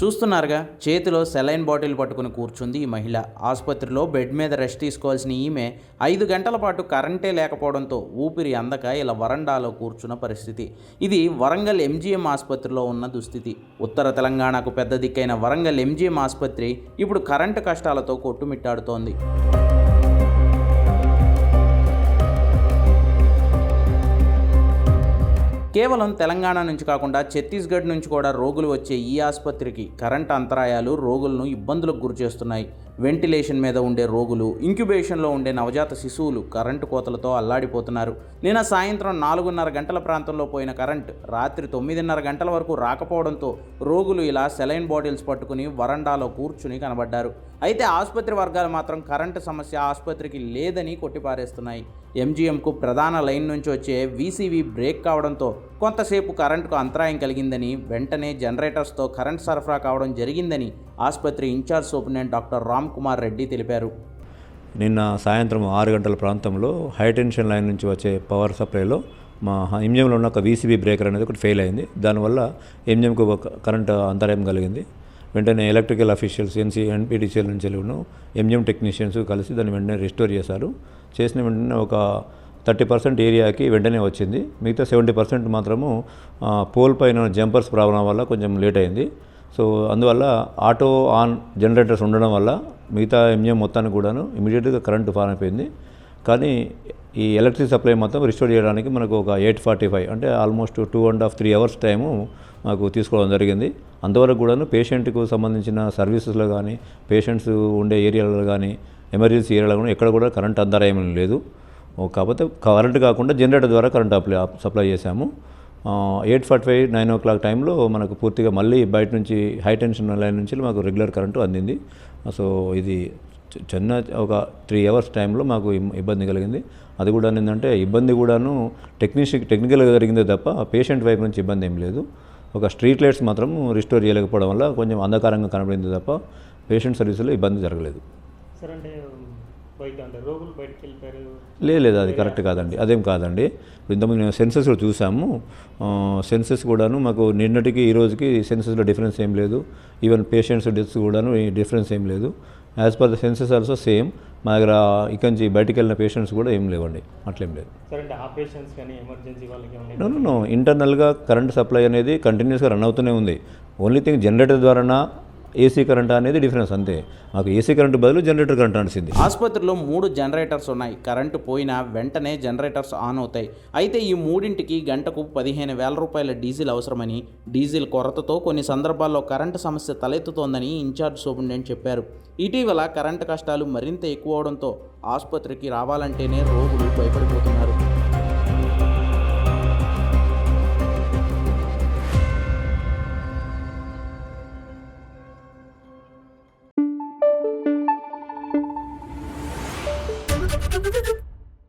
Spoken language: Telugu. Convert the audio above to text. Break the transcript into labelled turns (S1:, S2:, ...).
S1: చూస్తున్నారుగా చేతిలో సెలైన్ బాటిల్ పట్టుకుని కూర్చుంది ఈ మహిళ. ఆసుపత్రిలో బెడ్ మీద రెస్ట్ తీసుకోవాల్సిన ఈమె ఐదు గంటల పాటు కరెంటే లేకపోవడంతో ఊపిరి అందక ఇలా వరండాలో కూర్చున్న పరిస్థితి. ఇది వరంగల్ ఎంజీఎం ఆసుపత్రిలో ఉన్న దుస్థితి. ఉత్తర తెలంగాణకు పెద్ద దిక్కైన వరంగల్ ఎంజీఎం ఆసుపత్రి ఇప్పుడు కరెంటు కష్టాలతో కొట్టుమిట్టాడుతోంది. కేవలం తెలంగాణ నుంచి కాకుండా ఛత్తీస్గఢ్ నుంచి కూడా రోగులు వచ్చే ఈ ఆసుపత్రికి కరెంట్ అంతరాయాలు రోగులను ఇబ్బందులకు గురిచేస్తున్నాయి వెంటిలేషన్ మీద ఉండే రోగులు ఇంక్యుబేషన్లో ఉండే నవజాత శిశువులు కరెంటు కోతలతో అల్లాడిపోతున్నారు. నిన్న సాయంత్రం నాలుగున్నర గంటల ప్రాంతంలో పోయిన కరెంట్ రాత్రి తొమ్మిదిన్నర గంటల వరకు రాకపోవడంతో రోగులు ఇలా సెలైన్ బాటిల్స్ పట్టుకుని వరండాలో కూర్చుని కనబడ్డారు. అయితే ఆసుపత్రి వర్గాలు మాత్రం కరెంటు సమస్య ఆసుపత్రికి లేదని కొట్టిపారేస్తున్నాయి. ఎంజీఎంకు ప్రధాన లైన్ నుంచి వచ్చే వీసీవీ బ్రేక్ కావడంతో కొంతసేపు కరెంటుకు అంతరాయం కలిగిందని వెంటనే జనరేటర్స్తో కరెంట్ సరఫరా కావడం జరిగిందని ఆసుపత్రి incharge superintendent doctor Ram Kumar Reddy తెలిపారు.
S2: నిన్న సాయంత్రం ఆరు గంటల ప్రాంతంలో హైటెన్షన్ లైన్ నుంచి వచ్చే పవర్ సప్లైలో మా ఎంజిఎంలో ఉన్న ఒక వీసీబీ బ్రేకర్ అనేది ఒకటి ఫెయిల్ అయింది. దానివల్ల ఎంజిఎంకు ఒక కరెంట్ అంతరాయం కలిగింది. వెంటనే ఎలక్ట్రికల్ అఫీషియల్స్ ఎన్సీ ఎన్పిటిసిఎల్ నుంచి వెళ్ళిన ఎంజిఎం టెక్నీషియన్స్ కలిసి దాన్ని వెంటనే రిస్టోర్ చేశారు. చేసిన వెంటనే ఒక థర్టీ పర్సెంట్ ఏరియాకి వెంటనే వచ్చింది. మిగతా సెవెంటీ పర్సెంట్ మాత్రము పోల్ పైన జంపర్స్ ప్రాబ్లం వల్ల కొంచెం లేట్ అయింది. సో అందువల్ల ఆటో ఆన్ జనరేటర్స్ ఉండడం వల్ల మిగతా ఎంజిఎం మొత్తానికి కూడాను ఇమీడియట్గా కరెంటు ఫాన్ అయిపోయింది. కానీ ఈ ఎలక్ట్రిక్ సప్లై మొత్తం రిస్టోర్ చేయడానికి మనకు ఒక ఎయిట్ ఫార్టీ ఫైవ్ అంటే almost two and half three hours time మాకు తీసుకోవడం జరిగింది. అంతవరకు కూడాను పేషెంట్కు సంబంధించిన సర్వీసెస్లో కానీ పేషెంట్స్ ఉండే ఏరియాలో కానీ ఎమర్జెన్సీ ఏరియాలో కానీ ఎక్కడ కూడా కరెంట్ అంతరాయం లేదు. కాకపోతే కరెంట్ కాకుండా జనరేటర్ ద్వారా కరెంట్ అప్లై సప్లై చేశాము. Eight forty five nine o'clock టైంలో మనకు పూర్తిగా మళ్ళీ బయట నుంచి హై టెన్షన్ లైన్ నుంచి మాకు రెగ్యులర్ కరెంటు అందింది. సో ఇది చిన్న ఒక త్రీ అవర్స్ టైంలో మాకు ఇబ్బంది కలిగింది. అది కూడా ఏంటంటే ఇబ్బంది కూడాను టెక్నీషియన్ టెక్నికల్గా జరిగిందే తప్ప పేషెంట్ వైపు నుంచి ఇబ్బంది ఏం లేదు. ఒక స్ట్రీట్ లైట్స్ మాత్రం రిస్టోర్ చేయలేకపోవడం వల్ల కొంచెం అంధకారంగా కనబడింది తప్ప పేషెంట్ సర్వీసులో ఇబ్బంది జరగలేదు. లేదు లేదు అది కరెక్ట్ కాదండి. అదేం కాదండి. ఇంతకుముందు మేము సెన్సెస్ కూడా చూసాము. సెన్సెస్ కూడాను మాకు నిన్నటికి ఈ రోజుకి సెన్సెస్లో డిఫరెన్స్ ఏం లేదు. ఈవెన్ పేషెంట్స్ డెత్స్ కూడాను డిఫరెన్స్ ఏం లేదు. As per the census also same మా దగ్గర ఇక్కడి నుంచి బయటికి వెళ్ళిన పేషెంట్స్ కూడా ఏం లేవండి. అట్లేం లేదు. నో ఇంటర్నల్గా కరెంట్ సప్లై అనేది కంటిన్యూస్గా రన్ అవుతూనే ఉంది. ఓన్లీ థింగ్ జనరేటర్ ద్వారానా ఏసీ కరెంట్ అనేది డిఫరెన్స్ అంతే. మాకు ఏసీ కరెంట్ బదులు జనరేటర్ కరెంట్ అనిసింది
S1: ఆసుపత్రిలో మూడు జనరేటర్స్ ఉన్నాయి. కరెంటు పోయినా వెంటనే జనరేటర్స్ ఆన్ అవుతాయి. అయితే ఈ మూడింటికి గంటకు పదిహేను వేల రూపాయల డీజిల్ అవసరమని డీజిల్ కొరతతో కొన్ని సందర్భాల్లో కరెంటు సమస్య తలెత్తుతోందని ఇన్ఛార్జ్ సూపరింటెండెంట్ చెప్పారు. ఇటీవల కరెంటు కష్టాలు మరింత ఎక్కువ అవడంతో ఆసుపత్రికి రావాలంటేనే రోగులు భయపడిపోతున్నారు.
S3: Thank you.